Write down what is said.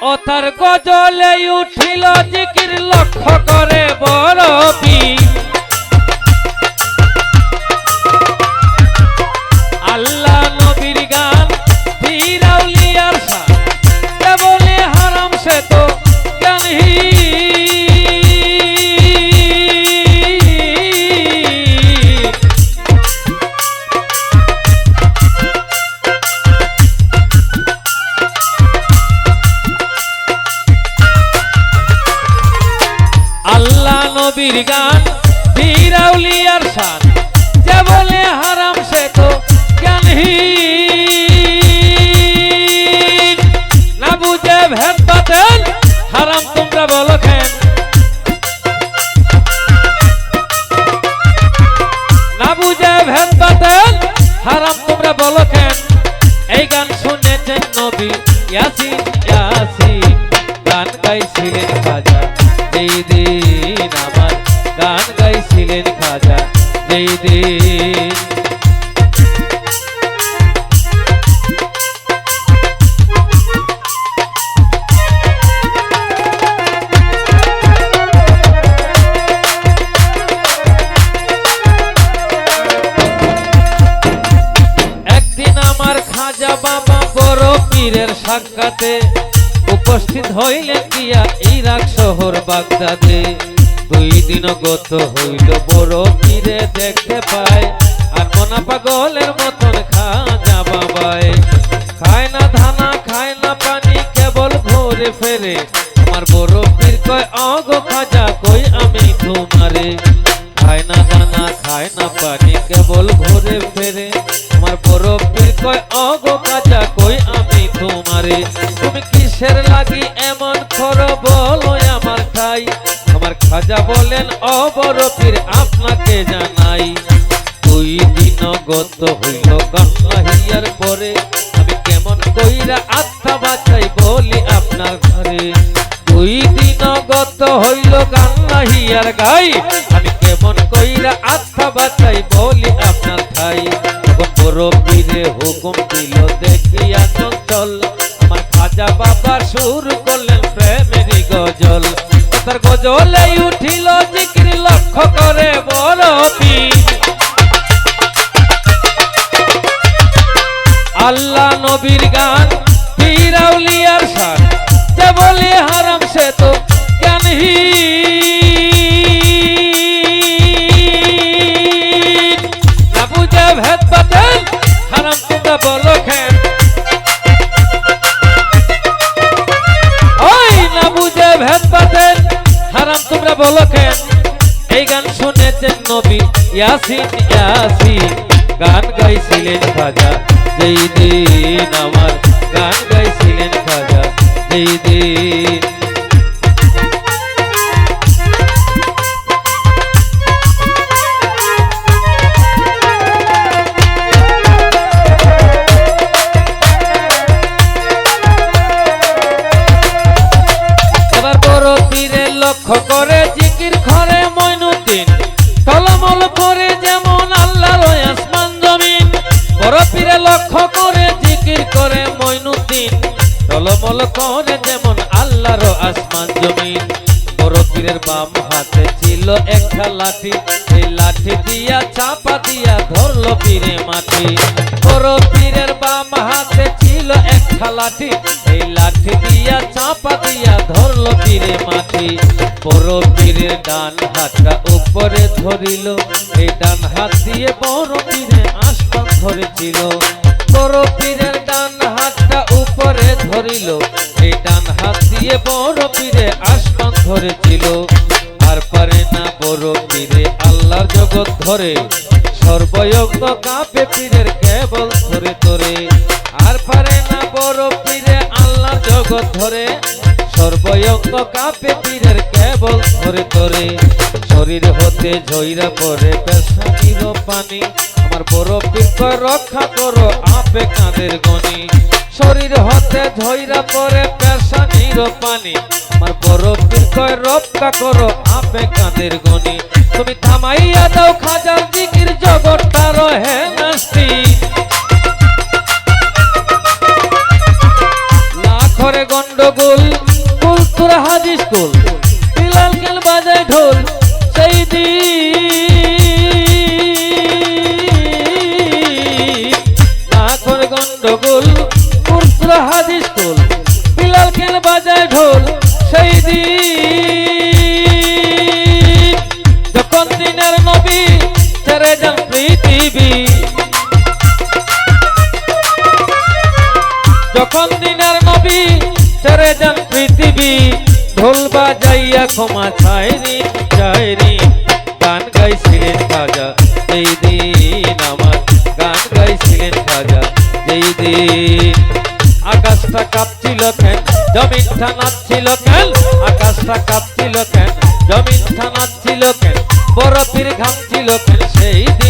ও তার গজলে উঠিল জিকির লক্ষ্য করে বড় পীর নবীর গান ফিরাউলিয়ার শান। যে বলে হারাম সে তো জ্ঞানহীন। না বুঝে ভেদ বাতেন হারাম তোমরা বলো কেন? না বুঝে ভেদ বাতেন হারাম তোমরা বলো কেন? এই গান গাইছিলেন যেই একদিন আমার খাজা বাবা বড় সাক্ষাতে উপস্থিত হইলেন গিয়া ইরাক শহর বাগদাদে। দুই দিন গত হইল বড় পীরে দেখতে পায় আর মনা পাগলের মতন খাজা বাবায় খায় না ধানা, খায় না পানি, কেবল ঘুরে ফেরে। আমার বড় পীর কয়, অগো খাজা, কই আমি তোমারে? খায় না দানা খায় না পানি, কেবল ঘুরে ফেরে। আমার বড় পীর কয়, অগো কাজা গত হইল কান্নাহিয়ার পরে। আমি কেমন কইরা আত্মা বাঁচাই বলি আপনার ঘরে। দুই দিন গত হইল কান্নাহিয়ার গাই। আমি কেমন কইরা আত্মা বাঁচাই বলি আপনার তখন বড় পীরে হুকুম দিল দেখিয়া চঞ্চল আমার খাজা বাবা শুরু করলেন প্রেমেরই গজল। তার গজলে উঠিল জিকির লক্ষ্য করে বড় পীর নবীর গান, ফিরাউলিয়ার শান, যে বলে হারাম সে তো বুঝে ভেদ বাতেন হারাম তোমরা বলো খেন ভেদ বাতেন হারাম তোমরা এই গান শুনেছেন নবী ইয়াসিন ইয়াসিন, গান গাইছিলেন খাজা যেই দিন আমার গান গাইছিলেন খাজা যেই দিন। এবার টলমল করে যেমন আল্লাহর আসমান জমিন। বড় পীরের বাম হাতে ছিল একটা লাঠি এই লাঠি দিয়া চাপা দিয়া ধরলো পীরে মাটি। বড় বাম হাতে ছিল একটা লাঠি এই লাঠি দিয়া চাপা দিয়া ধরলো পীরে মাটি। বড় পীরের ডান হাতটা উপরে ধরিল এই ডান হাত দিয়ে বড় পীরে আসমান ধরেছিল। বড় পীরের ডান হাতটা উপরে ধরিল, এই ডান হাত দিয়ে বড় পীরে আসমান ধরেছিল। আর পারে না বড় পীরে আল্লাহর জগৎ ধরে। সর্বয়জ্ঞ কাপে পীরের কেবল ধরে ধরে। আর পারে না বড় পীরে আল্লাহর জগৎ ধরে। সর্বয়জ্ঞ কাপে পীরের কেবল ধরে ধরে। শরীর হতে ঝইরা পড়ে পেশানির পানি আমার বড় পীর রক্ষা করো, আপে কাঁদের গনি। শরীর হতে ঝইরা পড়ে পেশানির পানি। আমার বড় পীর রক্ষা করো, আপে কাঁদের গনি। তুমি থামাইয়া দাও খাজার জিকির জগৎটা রহে নাস্তি। লাখরে গন্ড গন্ডগোল, কুলতুরা হাজি স্কুল বিলাল গেল বাজায় ঢোল। ঢোল সেই যখন দিনের নবী ছেড়ে যান পৃথিবী, যখন দিনের নবী ছেড়ে যান ঢোল বাজাইয়া ক্ষমা চাইনি চাইনি গান গাইছিলেন খাজা এই দিন আমার গান গাইছিলেন খাজা যেই দিন আকাশটা কাঁপছিল কেন? জমিনটা নাচছিল কেন? আকাশটা কাঁপছিল কেন? জমিনটা নাচছিল কেন? বরফির ঘামছিল কেন? সেই দিন